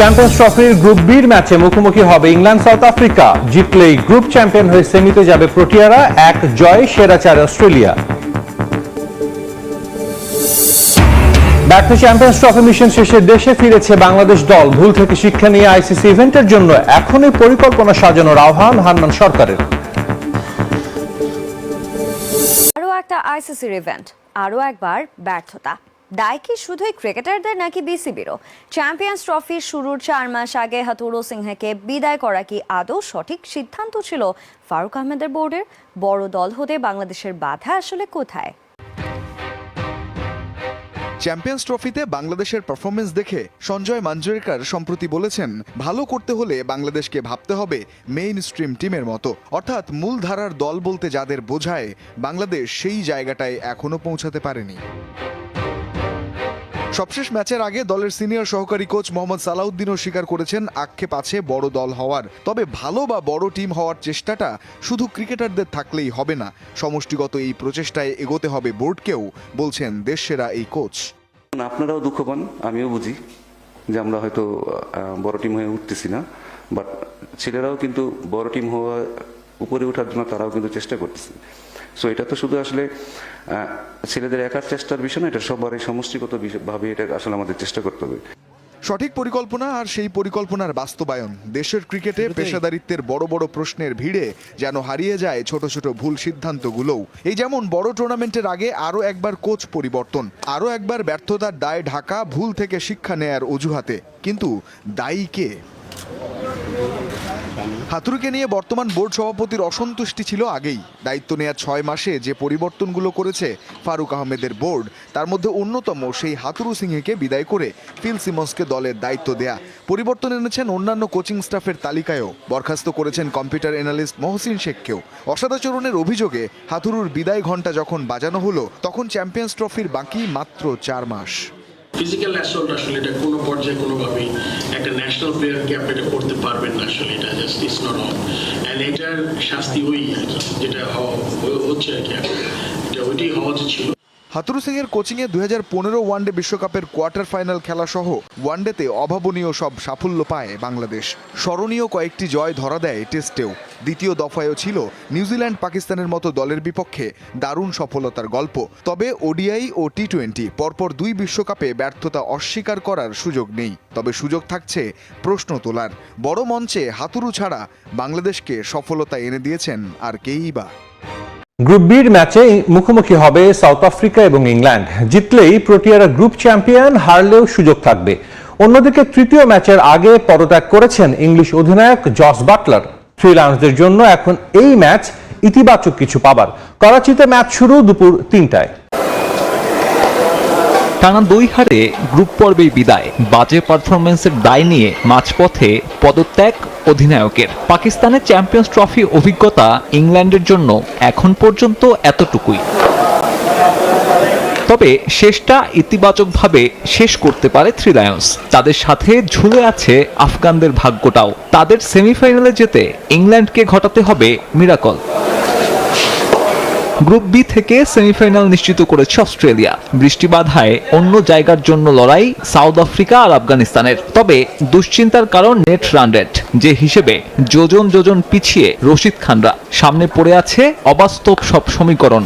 Champions ট্রফির group বির ম্যাচে মুখোমুখি হবে ইংল্যান্ড, সাউথ আফ্রিকা। জিতলেই গ্রুপ চ্যাম্পিয়ন হয়ে সেমিতে যাবে প্রোটিয়ারা, এক জয়ে, সেরা চার অস্ট্রেলিয়া। চ্যাম্পিয়ন্স ট্রফি মিশন শেষে দেশে ফিরেছে বাংলাদেশ দল। ভুল থেকে শিক্ষা নিয়ে আইসিসি ইভেন্টের জন্য এখনই পরিকল্পনা সাজানোর আহ্বান হান্নান সরকারের। আরও একটা আইসিসির ইভেন্ট আরও একবার ব্যর্থতা। দায় কি শুধুই ক্রিকেটারদের নাকি বিসিবিরও? চ্যাম্পিয়ন্স ট্রফির শুরুর চার মাস আগে হাতুরো সিংহকে বিদায় করা কি আদৌ সঠিক সিদ্ধান্ত ছিল ফারুক আহমেদের বোর্ডের? বড় দল হতে বাংলাদেশের বাধা আসলে কোথায়? চ্যাম্পিয়ন্স ট্রফিতে বাংলাদেশের পারফরমেন্স দেখে সঞ্জয় মাঞ্জরেকার সম্প্রতি বলেছেন, ভালো করতে হলে বাংলাদেশকে ভাবতে হবে মেইন স্ট্রিম টিমের মতো। অর্থাৎ মূলধারার দল বলতে যাদের বোঝায়, বাংলাদেশ সেই জায়গাটায় এখনও পৌঁছাতে পারেনি। সবশেষ ম্যাচের আগে দলের সিনিয়র সহকারী কোচ মোহাম্মদ সালাউদ্দিনও স্বীকার করেছেন, আক্ষেপ আছে বড় দল হওয়ার। তবে ভালো বা বড় টিম হওয়ার চেষ্টাটা শুধু ক্রিকেটারদের থাকলেই হবে না। সমষ্টিগত এই প্রচেষ্টায় এগোতে হবে বোর্ডকেও, বলছেন দেশসেরা এই কোচ। আপনারাও দুঃখ পান, আমিও বুঝি যে আমরা হয়তো বড় টিম হয়ে উঠতেছি না। বাট ছেলেরাও কিন্তু বড় টিম হওয়া, উপরে ওঠার জন্য তারাও কিন্তু চেষ্টা করতেছে। সো এটা তো শুধু আসলে ছেলেদের একার চেষ্টার বিষয় না এটা সবারই সমষ্টিগত বিষয়- ভাবে এটা আসলে আমাদের চেষ্টা করতে হবে। সঠিক পরিকল্পনা আর সেই পরিকল্পনার বাস্তবায়ন দেশের ক্রিকেটে পেশাদারিত্বের বড় বড় প্রশ্নের ভিড়ে যেন হারিয়ে যায় ছোট ছোট ভুল সিদ্ধান্তগুলোও। এই যেমন বড় টুর্নামেন্টের আগে আরও একবার কোচ পরিবর্তন আরও একবার ব্যর্থতার দায় ঢাকা ভুল থেকে শিক্ষা নেয়ার অজুহাতে। কিন্তু দায়ী কে? হাতুরুকে নিয়ে বর্তমান বোর্ড সভাপতির অসন্তুষ্টি ছিল আগেই। দায়িত্ব নেওয়ার ছয় মাসে যে পরিবর্তনগুলো করেছে ফারুক আহমেদের বোর্ড, তার মধ্যে অন্যতম সেই হাতুরু সিংহকে বিদায় করে ফিল সিমন্সকে দলের দায়িত্ব দেয়া। পরিবর্তন এনেছেন অন্যান্য কোচিং স্টাফের তালিকায়ও। বরখাস্ত করেছেন কম্পিউটার এনালিস্ট মহসিন শেখকেও। অসদাচরণের অভিযোগে হাতুরুর বিদায় ঘণ্টা যখন বাজানো হলো, তখন চ্যাম্পিয়ন্স ট্রফির বাকি মাত্র চার মাস। ফিজিক্যাল অ্যাসল্ট আসলে এটা কোনো পর্যায়ে কোনোভাবেই একটা ন্যাশনাল প্লেয়ারকে আপনি এটা করতে পারবেন না আসলে, এটা just is not all and এটার শাস্তি ওই আর কি, যেটা হচ্ছে আর কি এটা ওইটাই হওয়া ছিল। হাতুরু সিংয়ের কোচিংয়ে দুই হাজার পনেরো ওয়ানডে বিশ্বকাপের কোয়ার্টার ফাইনাল খেলা সহ ওয়ানডেতে অভাবনীয় সব সাফল্য পায় বাংলাদেশ। স্মরণীয় কয়েকটি জয় ধরা দেয় টেস্টেও। দ্বিতীয় দফায়ও ছিল নিউজিল্যান্ড পাকিস্তানের মতো দলের বিপক্ষে দারুণ সফলতার গল্প। তবে ওডিআই ও টি টোয়েন্টি পরপর দুই বিশ্বকাপে ব্যর্থতা অস্বীকার করার সুযোগ নেই। তবে সুযোগ থাকছে প্রশ্ন তোলার। বড় মঞ্চে হাতুরু ছাড়া বাংলাদেশকে সফলতা এনে দিয়েছেন আর কেই বা। গ্রুপ বির ম্যাচে মুখোমুখি হবে সাউথ আফ্রিকা এবং ইংল্যান্ড। জিতলেই প্রোটিয়ারা গ্রুপ চ্যাম্পিয়ন, হারলেও সুযোগ থাকবে। অন্যদিকে তৃতীয় ম্যাচের আগে পদত্যাগ করেছেন ইংলিশ অধিনায়ক জস বাটলার। থ্রি লায়ন্সদের জন্য এখন এই ম্যাচ ইতিবাচক কিছু পাবার। করাচিতে ম্যাচ শুরু দুপুর তিনটায়। টানা দুই হারে গ্রুপ পর্বেই বিদায়। বাজে পারফরমেন্সের দায় নিয়ে মাঝপথে পদত্যাগ অধিনায়কের। পাকিস্তানের চ্যাম্পিয়ন্স ট্রফি অভিজ্ঞতা ইংল্যান্ডের জন্য এখন পর্যন্ত এতটুকুই। তবে শেষটা ইতিবাচকভাবে শেষ করতে পারে থ্রি লায়ন্স। তাদের সাথে ঝুলে আছে আফগানদের ভাগ্যটাও। তাদের সেমিফাইনালে যেতে ইংল্যান্ডকে ঘটাতে হবে মিরাকল। গ্রুপ বি থেকে সেমিফাইনাল নিশ্চিত করেছে অস্ট্রেলিয়া। বৃষ্টি বাধায় অন্য জায়গার জন্য লড়াই সাউথ আফ্রিকা আর আফগানিস্তানের। তবে দুশ্চিন্তার কারণ নেট রান রেট যে হিসেবে যোজন যোজন পিছিয়ে রশিদ খানরা। সামনে পড়ে আছে অবাস্তব সব সমীকরণ।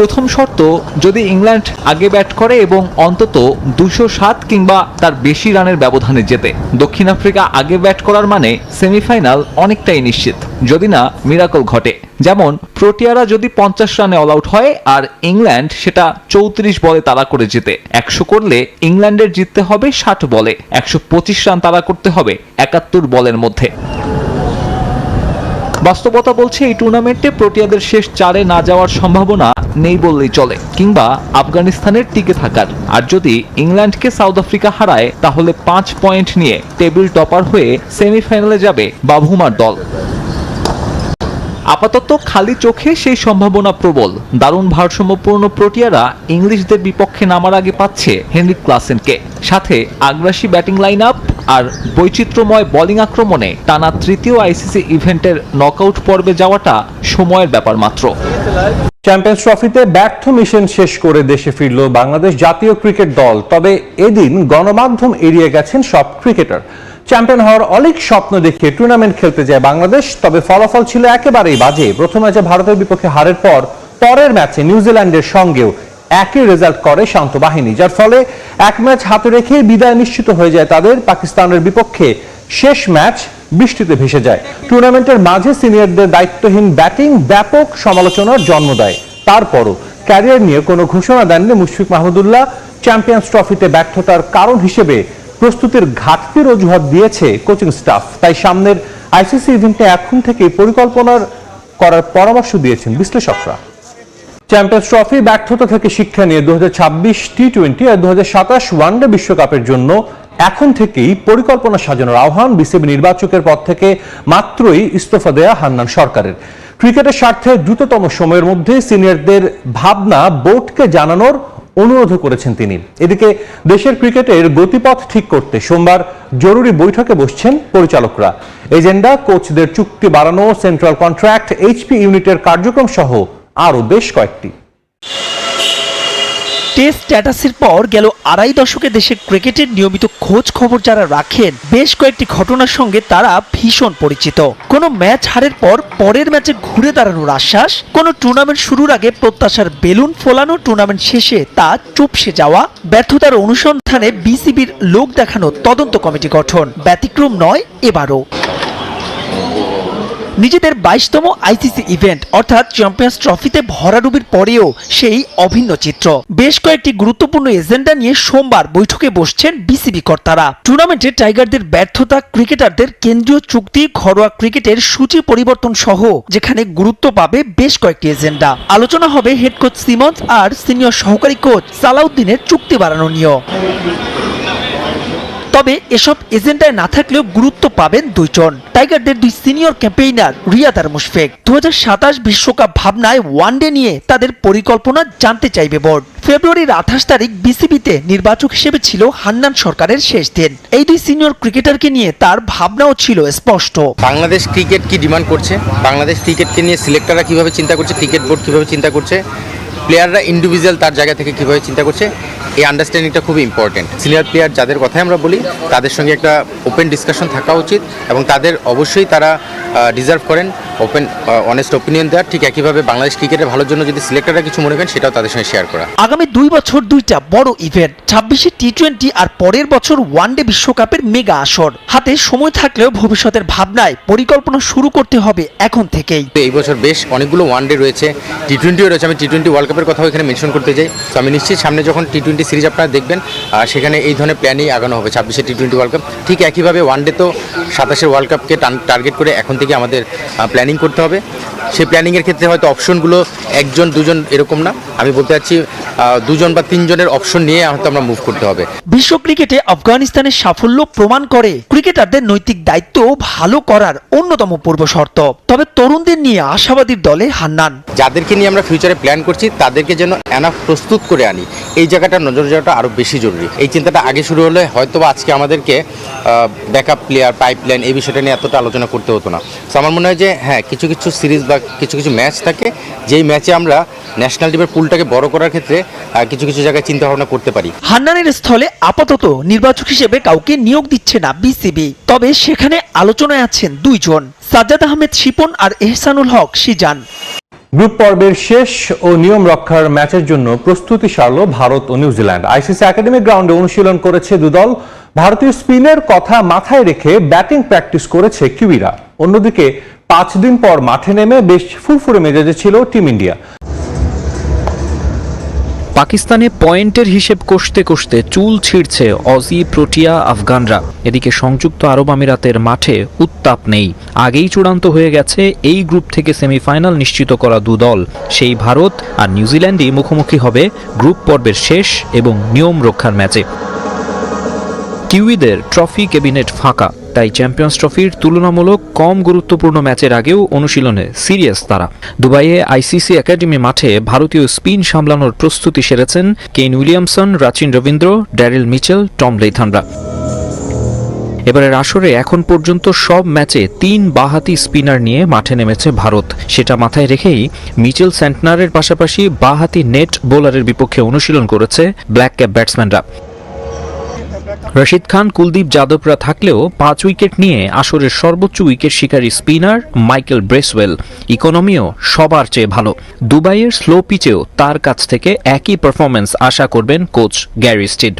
প্রথম শর্ত, যদি ইংল্যান্ড আগে ব্যাট করে এবং অন্তত দুশো সাত কিংবা তার বেশি রানের ব্যবধানে জেতে। দক্ষিণ আফ্রিকা আগে ব্যাট করার মানে সেমিফাইনাল অনেকটাই নিশ্চিত, যদি না মিরাকল ঘটে। যেমন, প্রোটিয়ারা যদি পঞ্চাশ রানে অল আউট হয় আর ইংল্যান্ড সেটা চৌত্রিশ বলে তাড়া করে জেতে। একশো করলে ইংল্যান্ডের জিততে হবে ষাট বলে, একশো পঁচিশ রান তাড়া করতে হবে একাত্তর বলের মধ্যে। বাস্তবতা বলছে এই টুর্নামেন্টে প্রোটিয়াদের শেষ চারে না যাওয়ার সম্ভাবনা নেই বললেই চলে, কিংবা আফগানিস্তানের টিকে থাকার। আর যদি ইংল্যান্ডকে সাউথ আফ্রিকা হারায়, তাহলে পাঁচ পয়েন্ট নিয়ে টেবিল টপার হয়ে সেমিফাইনালে যাবে বাভুমার দল। আপাতত খালি চোখে সেই সম্ভাবনা প্রবল। দারুণ ভারসাম্যপূর্ণ প্রোটিয়ারা ইংলিশদের বিপক্ষে নামার আগে পাচ্ছে হেনরি ক্লাসেনকে। সাথে আগ্রাসী ব্যাটিং লাইন আপ আর বৈচিত্র্যময় বোলিং আক্রমণে টানা তৃতীয় আইসিসি ইভেন্টের নকআউট পর্বে যাওয়াটা সময়ের ব্যাপার মাত্র। চ্যাম্পিয়ন্স ট্রফিতে ব্যর্থ মিশন শেষ করে দেশে ফিরল বাংলাদেশ জাতীয় ক্রিকেট দল, তবে এদিন গণমাধ্যম এড়িয়ে গেছেন সব ক্রিকেটার। চ্যাম্পিয়ন হওয়ার অনেক স্বপ্ন দেখে টুর্নামেন্ট খেলতে যায় বাংলাদেশ, তবে ফলাফল ছিল একেবারেই বাজে। প্রথম ম্যাচে ভারতের বিপক্ষে হারের পর পরের ম্যাচে নিউজিল্যান্ডের সঙ্গেও একই রেজাল্ট করে শান্ত বাহিনী, যার ফলে এক ম্যাচ হাতে রেখে বিদায় নিশ্চিত হয়ে যায় তাদের। পাকিস্তানের বিপক্ষে শেষ ম্যাচ বৃষ্টিতে ভেসে যায়। টুর্নামেন্টের মাঝে সিনিয়রদের দায়িত্বহীন ব্যাটিং ব্যাপক সমালোচনার জন্ম দেয়। তারপরও ক্যারিয়ার নিয়ে কোনো ঘোষণা দেননি মুশফিক মাহমুদুল্লাহ চ্যাম্পিয়ন্স ট্রফিতে ব্যর্থতার কারণ হিসেবে প্রস্তুতির ঘাটতির অজুহাত দিয়েছে কোচিং স্টাফ তাই সামনের আইসিসি ইভেন্টে এখন থেকে পরিকল্পনার করার পরামর্শ দিয়েছেন বিশ্লেষকরা। চ্যাম্পিয়ন্স ট্রফি ব্যর্থতা থেকে শিক্ষা নিয়ে দু টি টোয়েন্টি আর দুহাজার সাতাশ ওয়ানডে বিশ্বকাপের জন্য এখন থেকেই পরিকল্পনা সাজানোর আহ্বান বিসিবি নির্বাচকের পদ থেকে মাত্রই ইস্তফা দেয়া হান্নান সরকারের। ক্রিকেটের স্বার্থে দ্রুততম সময়ের মধ্যে সিনিয়রদের ভাবনা বোর্ডকে জানানোর অনুরোধ করেছেন তিনি। এদিকে দেশের ক্রিকেটের গতিপথ ঠিক করতে সোমবার জরুরি বৈঠকে বসছেন পরিচালকরা। এজেন্ডা, কোচদের চুক্তি বাড়ানো, সেন্ট্রাল কন্ট্রাক্ট, এইচপি ইউনিটের কার্যক্রম সহ আরও বেশ কয়েকটি। টেস্ট স্ট্যাটাসের পর গেল আড়াই দশকে দেশের ক্রিকেটের নিয়মিত খোঁজ খবর যারা রাখেন, বেশ কয়েকটি ঘটনার সঙ্গে তারা ভীষণ পরিচিত। কোনো ম্যাচ হারের পর পরের ম্যাচে ঘুরে দাঁড়ানোর আশ্বাস, কোনো টুর্নামেন্ট শুরুর আগে প্রত্যাশার বেলুন ফোলানো টুর্নামেন্ট শেষে তা চুপসে যাওয়া, ব্যর্থতার অনুসন্ধানে বিসিবির লোক দেখানো তদন্ত কমিটি গঠন। ব্যতিক্রম নয়, এবারও। নিজেদের বাইশতম আইসিসি ইভেন্ট, অর্থাৎ চ্যাম্পিয়ন্স ট্রফিতে ভরাডুবির পরেও সেই অভিন্ন চিত্র। বেশ কয়েকটি গুরুত্বপূর্ণ এজেন্ডা নিয়ে সোমবার বৈঠকে বসছেন বিসিবি কর্তারা। টুর্নামেন্টে টাইগারদের ব্যর্থতা, ক্রিকেটারদের কেন্দ্রীয় চুক্তি, ঘরোয়া ক্রিকেটের সূচি পরিবর্তন সহ, যেখানে গুরুত্ব পাবে বেশ কয়েকটি এজেন্ডা। আলোচনা হবে হেড কোচ সিমন্স আর সিনিয়র সহকারী কোচ সালাউদ্দিনের চুক্তি বাড়ানো নিয়েও। তবে এসব এজেন্ডায় না থাকলেও গুরুত্ব পাবেন দুইজন। টাইগারদের দুই সিনিয়র ক্যাম্পেইনার রিয়াদ আর মুশফেক। দু হাজার সাতাশ বিশ্বকাপ ভাবনায় ওয়ানডে নিয়ে তাদের পরিকল্পনা জানতে চাইবে বোর্ড। ফেব্রুয়ারির আঠাশ তারিখ বিসিবিতে নির্বাচক হিসেবে ছিল হান্নান সরকারের শেষ দিন। এই দুই সিনিয়র ক্রিকেটারকে নিয়ে তার ভাবনাও ছিল স্পষ্ট। বাংলাদেশ ক্রিকেট কি ডিমান্ড করছে? বাংলাদেশ ক্রিকেটকে নিয়ে সিলেক্টররা কীভাবে চিন্তা করছে? ক্রিকেট বোর্ড কীভাবে চিন্তা করছে? প্লেয়াররা ইন্ডিভিজুয়াল তার জায়গা থেকে কীভাবে চিন্তা করছে? এই আন্ডারস্ট্যান্ডিংটা খুবই ইম্পর্টেন্ট সিনিয়র প্লেয়ার যাদের কথাই আমরা বলি তাদের সঙ্গে একটা ওপেন ডিসকাশন থাকা উচিত এবং তাদের অবশ্যই তারা ডিজার্ভ করেন ওপেন অনেস্ট ওপিনিয়ন দেওয়ার। ঠিক একইভাবে বাংলাদেশ ক্রিকেটের ভালোর জন্য যদি সিলেক্টররা কিছু মনে করেন সেটাও তাদের সঙ্গে শেয়ার করা। আগামী দুই বছর দুইটা বড় ইভেন্ট ছাব্বিশে টি টোয়েন্টি আর পরের বছর ওয়ানডে বিশ্বকাপের মেগা আসর। হাতে সময় থাকলেও ভবিষ্যতের ভাবনায় পরিকল্পনা শুরু করতে হবে এখন থেকেই। তো এই বছর বেশ অনেকগুলো ওয়ানডে রয়েছে টি টোয়েন্টিও রয়েছে। আমি টি টোয়েন্টি ওয়ার্ল্ড কাপের কথাও এখানে মেনশন করতে চাই। তো আমি নিশ্চিত সামনে যখন টি টোয়েন্টি সিরিজ আপনারা দেখবেন সেখানে এই ধরনের প্ল্যানই আগানো হবে ছাব্বিশে টি টোয়েন্টি ওয়ার্ল্ড কাপ ঠিক একইভাবে ওয়ানডে তো সাতাশের ওয়ার্ল্ড কাপকে টার্গেট করে এখন থেকে আমাদের প্ল্যানিং করতে হবে। সেই প্ল্যানিংয়ের ক্ষেত্রে হয়তো অপশনগুলো একজন, দুজন এরকম না। আমি বলতে চাচ্ছি দুজন বা তিনজনের অপশন নিয়ে হয়তো আমরা মুভ করতে হবে। বিশ্ব ক্রিকেটে আফগানিস্তানের সাফল্য প্রমাণ করে ক্রিকেটারদের নৈতিক দায়িত্ব ভালো করার অন্যতম পূর্ব শর্ত। তবে তরুণদের নিয়ে আশাবাদীর দলে হান্নান। যাদেরকে নিয়ে আমরা ফিউচারে প্ল্যান করছি তাদেরকে যেন এনাফ প্রস্তুত করে আনি। এই জায়গাটা নজর যাওয়াটা আরও বেশি জরুরি। এই চিন্তাটা আগে শুরু হলে হয়তো বা আজকে আমাদেরকে ব্যাকআপ প্লেয়ার পাইপলাইন এই বিষয়টা নিয়ে এতটা আলোচনা করতে হতো না। তো আমার মনে হয় যে হ্যাঁ কিছু কিছু সিরিজ বা কিছু কিছু ম্যাচ থাকে যেই ম্যাচে আমরা ন্যাশনাল টিমের পুলটাকে বড় করার ক্ষেত্রে কিছু কিছু জায়গায় চিন্তা ভাবনা করতে পারি। হান্নানের স্থলে আপাতত নির্বাচক হিসেবে কাউকে নিয়োগ দিচ্ছে না বিসিবি। তবে সেখানে আলোচনায় আছেন দুইজন সাজ্জাদ আহমেদ শিপন আর এহসানুল হক সিজান গ্রুপ পর্বের শেষ ও নিয়ম রক্ষার ম্যাচের জন্য প্রস্তুতি সারল ভারত ও নিউজিল্যান্ড আইসিসি একাডেমি গ্রাউন্ডে অনুশীলন করেছে দুদল। ভারতীয় স্পিনের কথা মাথায় রেখে ব্যাটিং প্র্যাকটিস করেছে কিউইরা। অন্যদিকে পাঁচ দিন পর মাঠে নেমে বেশ ফুরফুরে মেজাজে ছিল টিম ইন্ডিয়া। পাকিস্তানে পয়েন্টের হিসেব কষতে কষতে চুল ছিঁড়ছে অজি, প্রোটিয়া, আফগানরা। এদিকে সংযুক্ত আরব আমিরাতের মাঠে উত্তাপ নেই। আগেই চূড়ান্ত হয়ে গেছে এই গ্রুপ থেকে সেমিফাইনাল নিশ্চিত করা দু দল। সেই ভারত আর নিউজিল্যান্ডই মুখোমুখি হবে গ্রুপ পর্বের শেষ এবং নিয়ম রক্ষার ম্যাচে। কিউইদের ট্রফি ক্যাবিনেট ফাঁকা। তাই চ্যাম্পিয়ন্স ট্রফির তুলনামূলক কম গুরুত্বপূর্ণ ম্যাচের আগেও অনুশীলনে সিরিয়াস তারা। দুবাইয়ে আইসিসি একাডেমি মাঠে ভারতীয় স্পিন সামলানোর প্রস্তুতি সেরেছেন Kane Williamson, Rachin Ravindra, Daryl Mitchell, Tom লেথানরা এবারের আসরে এখন পর্যন্ত সব ম্যাচে তিন বাহাতি স্পিনার নিয়ে মাঠে নেমেছে ভারত। সেটা মাথায় রেখেই মিচেল সেন্টনারের পাশাপাশি বাহাতি নেট বোলারের বিপক্ষে অনুশীলন করেছে ব্ল্যাক ক্যাপ ব্যাটসম্যানরা। রশিদ খান কুলদীপ যাদবরা থাকলেও পাঁচ উইকেট নিয়ে আসরের সর্বোচ্চ উইকেট শিকারী স্পিনার মাইকেল ব্রেসওয়েল। ইকোনমিও সবার চেয়ে ভালো। দুবাইয়ের স্লো পিচেও তার কাছ থেকে একই পারফরমেন্স আশা করবেন কোচ গ্যারি স্টিড.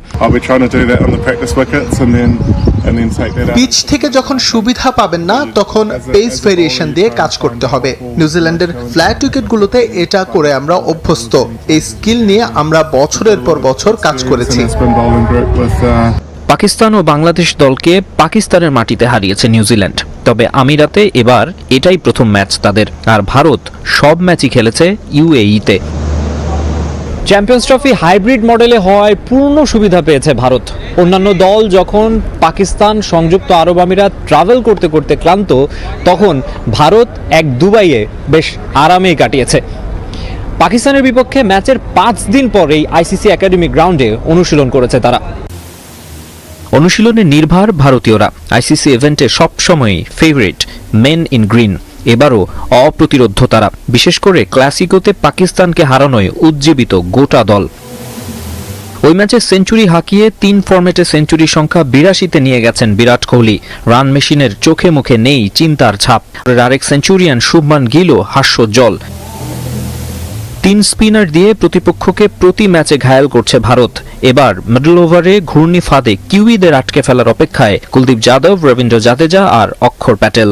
পিচ থেকে যখন সুবিধা পাবেন না তখন পেস ভেরিয়েশন দিয়ে কাজ করতে হবে। নিউজিল্যান্ডের ফ্ল্যাট উইকেটগুলোতে এটা করে আমরা অভ্যস্ত। এই স্কিল নিয়ে আমরা বছরের পর বছর কাজ করেছি। পাকিস্তান ও বাংলাদেশ দলকে পাকিস্তানের মাটিতে হারিয়েছে নিউজিল্যান্ড। তবে আমিরাতে এবার এটাই প্রথম ম্যাচ তাদের, আর ভারত সব ম্যাচই খেলেছে ইউএইতে চ্যাম্পিয়ন্স ট্রফি হাইব্রিড মডেলে হওয়ায় পূর্ণ সুবিধা পেয়েছে ভারত। অন্যান্য দল যখন পাকিস্তান সংযুক্ত আরব আমিরাত ট্রাভেল করতে করতে ক্লান্ত, তখন ভারত এক দুবাইয়ে বেশ আরামেই কাটিয়েছে। পাকিস্তানের বিপক্ষে ম্যাচের পাঁচ দিন পরেই আইসিসি একাডেমি গ্রাউন্ডে অনুশীলন করেছে তারা। অনুশীলনে নির্ভার ভারতীয়রা। আইসিসি ইভেন্টে সবসময়ই ফেভারিট মেন ইন গ্রিন এবারও অপ্রতিরোধ্য তারা বিশেষ করে ক্লাসিকোতে পাকিস্তানকে হারানোয় উজ্জীবিত গোটা দল। ওই ম্যাচে সেঞ্চুরি হাঁকিয়ে তিন ফর্মেটে সেঞ্চুরি সংখ্যা বিরাশিতে নিয়ে গেছেন বিরাট কোহলি। রান মেশিনের চোখে মুখে নেই চিন্তার ছাপ। আরেক সেঞ্চুরিয়ান শুভমান গিলও হাস্যজ্জ্বল। তিন স্পিনার দিয়ে প্রতিপক্ষকে প্রতি ম্যাচে ঘায়াল করছে ভারত। এবার মিডল ওভারে ঘূর্ণি ফাঁদে কিউইদের আটকে ফেলার অপেক্ষায় কুলদীপ যাদব, রবীন্দ্র জাদেজা আর অক্ষর প্যাটেল।